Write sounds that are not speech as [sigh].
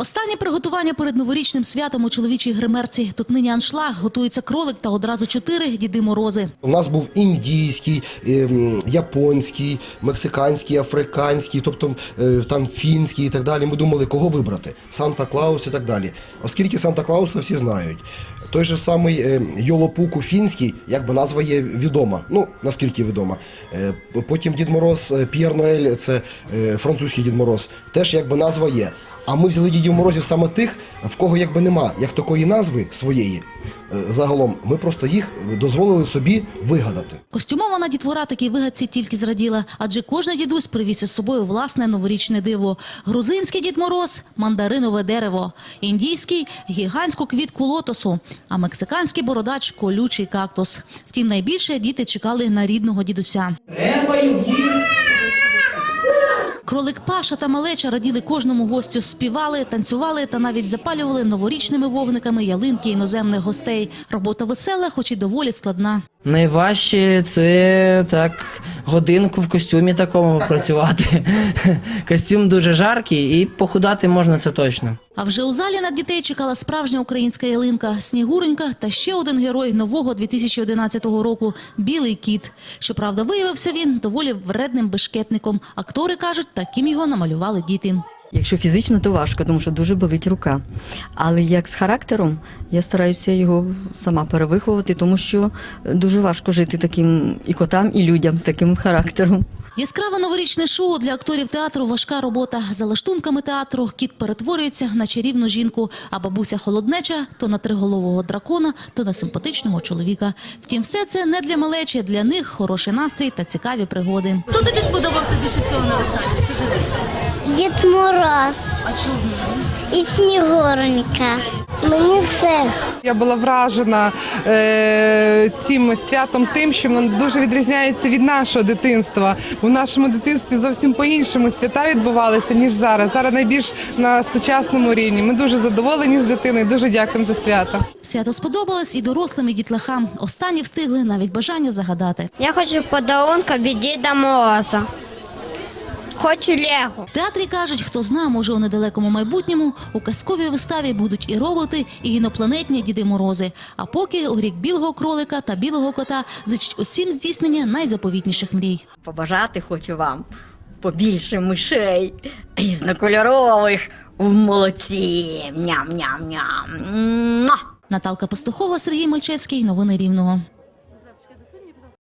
Останнє приготування перед новорічним святом у чоловічій гримерці. Тут нині аншлаг, готується кролик та одразу чотири діди морози. У нас був індійський, ем, японський, мексиканський, африканський, тобто е, там фінський і так далі. Ми думали, кого вибрати Санта Клаус і так далі. Оскільки Санта Клауса всі знають. Той же самий е, Йолопуку фінський, якби назва є відома. Ну наскільки відома. Е, Потім Дід Мороз П'єр Ноель, це французький Дід Мороз, теж якби назва є. А ми взяли Дідів Морозів саме тих, в кого якби нема як такої назви своєї. е, Загалом ми просто їх дозволили собі вигадати. Костюмована дітвора такій вигадці тільки зраділа, адже кожен дідусь привіз із собою власне новорічне диво. Грузинський дід Мороз – мандаринове дерево, індійський – гігантську квітку лотосу, а мексиканський бородач – колючий кактус. Втім, найбільше діти чекали на рідного дідуся. Кролик Паша та Малеча раділи кожному гостю, співали, танцювали та навіть запалювали новорічними вогниками ялинки іноземних гостей. Робота весела, хоч і доволі складна. Найважче це так годинку в костюмі такому працювати. [laughs] Костюм дуже жаркий і похудати можна це точно. А вже у залі на дітей чекала справжня українська ялинка, снігуренька та ще один герой нового 2011 року – білий кіт. Щоправда, виявився він доволі вредним бешкетником. Актори кажуть, таким його намалювали діти. Якщо фізично, то важко, тому що дуже болить рука. Але як з характером, я стараюся його сама перевиховувати, тому що дуже важко жити таким і котам, і людям з таким характером. Яскраве новорічне шоу для акторів театру важка робота. За лаштунками театру кіт перетворюється на чарівну жінку, а бабуся холоднеча то на триголового дракона, то на симпатичного чоловіка. Втім, все це не для малечі, для них хороший настрій та цікаві пригоди. Хто тобі сподобався більше всього на виставі? Скажи. Дід Мороз і Снігуронька. Мені все. Я була вражена е, цим святом тим, що воно дуже відрізняється від нашого дитинства. В нашому дитинстві зовсім по-іншому свята відбувалися, ніж зараз. Зараз найбільш на сучасному рівні. Ми дуже задоволені з дитиною, дуже дякуємо за свято. Свято сподобалось і дорослим, і дітлахам. Останні встигли навіть бажання загадати. Я хочу подарунка від Діда Мороза. Хочу Лего. В театрі кажуть, хто зна, може у недалекому майбутньому у казковій виставі будуть і роботи, і інопланетні діди морози. А поки у рік білого кролика та білого кота зичить усім здійснення найзаповітніших мрій. Побажати хочу вам побільше мишей різнокольорових в молоці. Ням-ням-ням. Наталка Пастухова, Сергій Мальчевський. Новини Рівного.